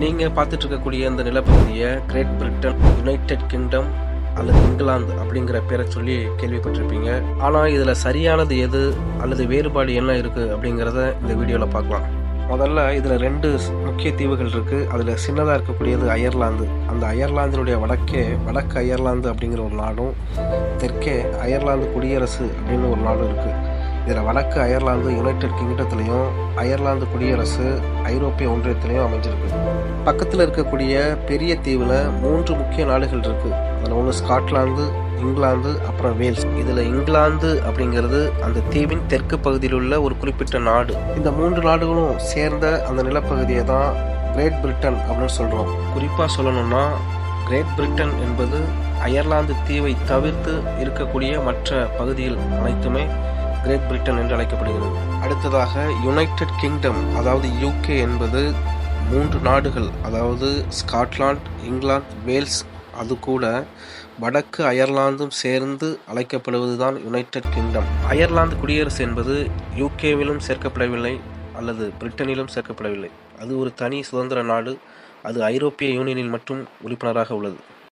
நீங்கள் பார்த்துட்டு இருக்கக்கூடிய இந்த நிலப்பகுதியை கிரேட் பிரிட்டன் யுனைடெட் கிங்டம் அல்லது இங்கிலாந்து அப்படிங்கிற பேரை சொல்லி கேள்விப்பட்டிருப்பீங்க. ஆனால் இதில் சரியானது எது அல்லது வேறுபாடு என்ன இருக்குது அப்படிங்கிறத இந்த வீடியோவில் பார்க்கலாம். முதல்ல இதில் ரெண்டு முக்கிய தீவுகள் இருக்குது அதில் சின்னதாக இருக்கக்கூடியது அயர்லாந்து. அந்த அயர்லாந்தினுடைய வடக்கே வடக்கு அயர்லாந்து அப்படிங்கிற ஒரு நாடும் தெற்கே அயர்லாந்து குடியரசு அப்படின்னு ஒரு நாடும் இருக்குது இதில் வடக்கு அயர்லாந்து யுனைடெட் கிங்டத்துலேயும் அயர்லாந்து குடியரசு ஐரோப்பிய ஒன்றியத்திலையும் அமைஞ்சிருக்கு. பக்கத்தில் இருக்கக்கூடிய பெரிய தீவில் மூன்று முக்கிய நாடுகள் இருக்குது அதில் ஒன்று ஸ்காட்லாந்து இங்கிலாந்து அப்புறம் வேல்ஸ். இதில் இங்கிலாந்து அப்படிங்கிறது அந்த தீவின் தெற்கு பகுதியில் உள்ள ஒரு குறிப்பிட்ட நாடு. இந்த மூன்று நாடுகளும் சேர்ந்த அந்த நிலப்பகுதியை தான் கிரேட் பிரிட்டன் அப்படின்னு சொல்கிறோம் குறிப்பாக சொல்லணும்னா கிரேட் பிரிட்டன் என்பது அயர்லாந்து தீவை தவிர்த்து இருக்கக்கூடிய மற்ற பகுதிகள் அனைத்துமே கிரேட் பிரிட்டன் என்று அழைக்கப்படுகிறது. அடுத்ததாக யுனைடெட் கிங்டம் அதாவது யூகே என்பது மூன்று நாடுகள் அதாவது ஸ்காட்லாந்து இங்கிலாந்து வேல்ஸ் அது கூட வடக்கு அயர்லாந்தும் சேர்ந்து அழைக்கப்படுவதுதான் யுனைடெட் கிங்டம் அயர்லாந்து குடியரசு என்பது யூகேவிலும் சேர்க்கப்படவில்லை அல்லது பிரிட்டனிலும் சேர்க்கப்படவில்லை. அது ஒரு தனி சுதந்திர நாடு அது ஐரோப்பிய யூனியனில் மட்டும் உறுப்பினராக உள்ளது.